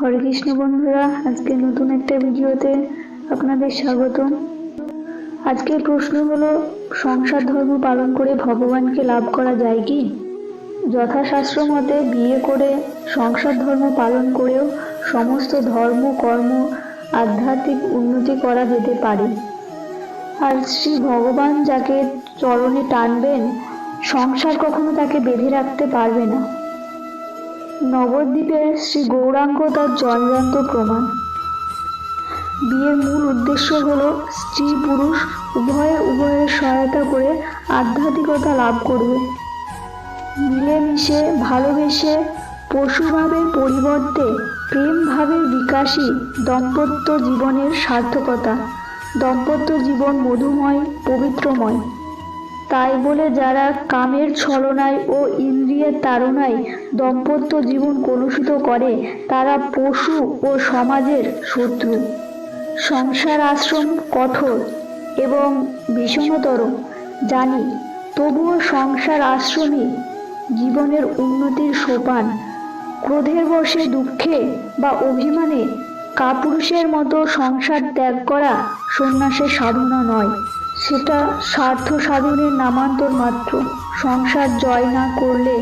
হরে কৃষ্ণ বন্ধুরা, আজকে নতুন একটা ভিডিওতে আপনাদের স্বাগত আজকের প্রশ্ন হলো, সংসার ধর্ম পালন করে ভগবানকে লাভ করা যায় কি? যথাশাস্ত্র মতে বিয়ে করে সংসার ধর্ম পালন করেও সমস্ত ধর্ম, কর্ম, আধ্যাত্মিক উন্নতি করা যেতে পারে। আর শ্রী ভগবান যাকে চরণে টানবেন, সংসার কখনো তাকে বেঁধে রাখতে পারবে না। নবদ্বীপের শ্রী গৌরাঙ্গ তার জলজান্ত প্রমাণ। বিয়ের মূল উদ্দেশ্য হলো স্ত্রী পুরুষ উভয়ের উভয়ের সহায়তা করে আধ্যাত্মিকতা লাভ করবে। মিলেমিশে, ভালোবেসে পশুভাবের পরিবর্তে প্রেম ভাবের বিকাশই দাম্পত্য জীবনের সার্থকতা। দম্পত্য জীবন মধুময়, পবিত্রময়। তাই বলে যারা কামের ছলনায় ও ইন্দ্রিয়ের তাড়নায় দম্পত্য জীবন কলুষিত করে, তারা পশু ও সমাজের শত্রু। সংসার আশ্রম কঠোর এবং ভীষণতর জানি, তবুও সংসার আশ্রমই জীবনের উন্নতির সোপান। ক্রোধের বশে দুঃখে বা অভিমানে কাপুরুষের মতো সংসার ত্যাগ করা সন্ন্যাসের সাধনা নয়। সেটা স্বার্থ সাধনের নামান্তর মাত্র। সংসার জয় না করলে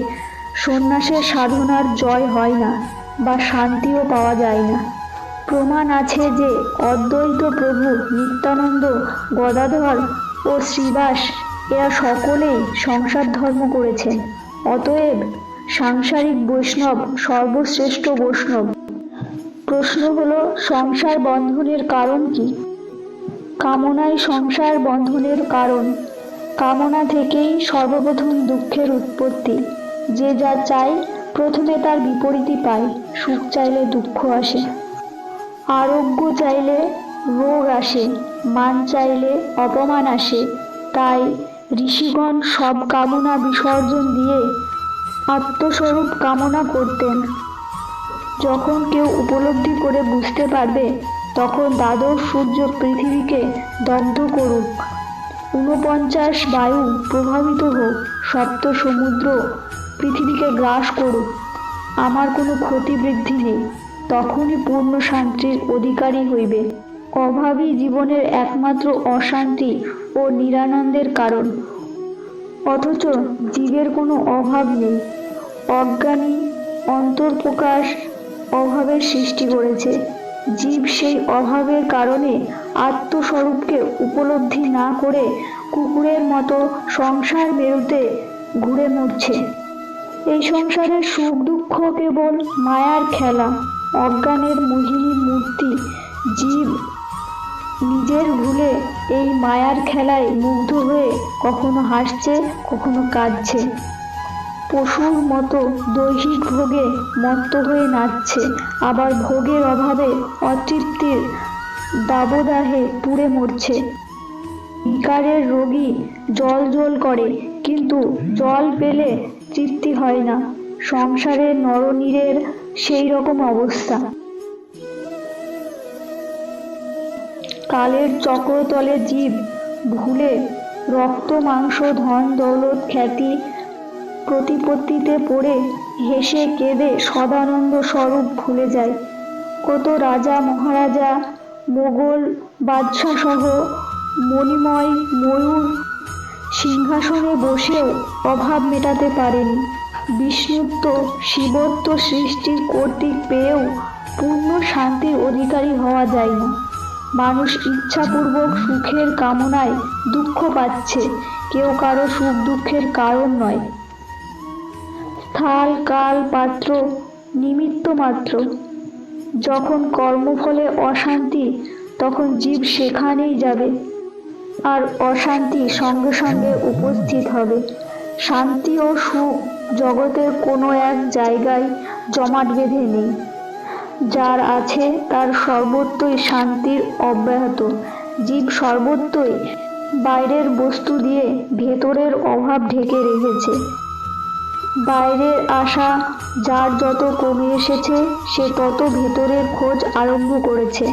সন্ন্যাসের সাধনার জয় হয় না বা শান্তিও পাওয়া যায় না। প্রমাণ আছে যে অদ্বৈত প্রভু নিত্যানন্দ, গদাধর ও শ্রীবাস এরা সকলেই সংসার ধর্ম করেছেন। অতএব সাংসারিক বৈষ্ণব সর্বশ্রেষ্ঠ বৈষ্ণব। প্রশ্ন হলো, সংসার বন্ধনের কারণ কি? কামনাই সংসার বন্ধনের কারণ। কামনা থেকেই সর্বপ্রথম দুঃখের উৎপত্তি। যে যা চায়, প্রথমে তার বিপরীতই পায়। সুখ চাইলে দুঃখ আসে। আরোগ্য চাইলে রোগ আসে। মান চাইলে অপমান আসে। তাই ঋষিগণ সব কামনা বিসর্জন দিয়ে আত্মস্বরূপ কামনা করতেন। যখন কেউ উপলব্ধি করে বুঝতে পারবে তখন দ্বাদশ সূর্য পৃথিবীকে দগ্ধ করুক। ঊনপঞ্চাশ বায়ু প্রভাবিত হোক, সপ্ত সমুদ্র পৃথিবীকে গ্রাস করুক। আমার কোনো ক্ষতি বৃদ্ধি নেই, তখনই পূর্ণ শান্তির অধিকারী হইবে। অভাবই জীবনের একমাত্র অশান্তি ও নিরানন্দের কারণ। অথচ জীবের কোনো অভাব নেই। অজ্ঞানী, অন্তর্প্রকাশ অভাবের সৃষ্টি করেছে। জীব সেই অভাবের কারণে আত্মস্বরূপকে উপলব্ধি না করে কুকুরের মতো সংসার মেরুতে ঘুরে মরছে। এই সংসারের সুখ দুঃখ কেবল মায়ার খেলা, অজ্ঞানের মোহিনী মূর্তি। জীব নিজের ভুলে এই মায়ার খেলায় মুগ্ধ হয়ে কখনো হাসছে, কখনো কাঁদছে। পশুর মতো দৈহিক ভোগে মত্ত হয়ে নাচছে। আবার ভোগের অভাবে অতৃপ্তির দাবদাহে পুড়ে মরছে। বিকারের রোগী জল জল করে, কিন্তু জল পেলে তৃপ্তি হয় না। সংসারের নরনীরের সেই রকম অবস্থা। কালের চক্রতলে জীব ভুলে রক্ত, মাংস, ধন, দৌলত, খ্যাতি প্রতিপত্তিতে পড়ে হেসে কেঁদে সদানন্দ স্বরূপ ভুলে যায়। কত রাজা, মহারাজা, মোগল বাদশাহ সহ মণিময় ময়ূর সিংহাসনে বসেও অভাব মেটাতে পারেনি। বিষ্ণুত্ব, শিবত্ব সৃষ্টির কর্তৃক পেয়েও পূর্ণ শান্তির অধিকারী হওয়া যায় না মানুষ ইচ্ছাপূর্বক সুখের কামনায় দুঃখ পাচ্ছে। কেউ কারও সুখ দুঃখের কারণ নয়। স্থাল কাল, পাত্র, নিমিত্ত মাত্র। যখন কর্মফলে অশান্তি, তখন জীব সেখানেই যাবে। আর অশান্তি সঙ্গে সঙ্গে উপস্থিত হবে। শান্তি ও সুখ জগতের কোনো এক জায়গায় জমাট বেঁধে নেই। যার আছে, তার সর্বত্রই শান্তির অব্যাহত। জীব সর্বত্রই বাইরের বস্তু দিয়ে ভেতরের অভাব ঢেকে রেখেছে। বাইরের আশা যার যত কমে এসেছে সে তত ভেতরের খোঁজ আরম্ভ করেছে।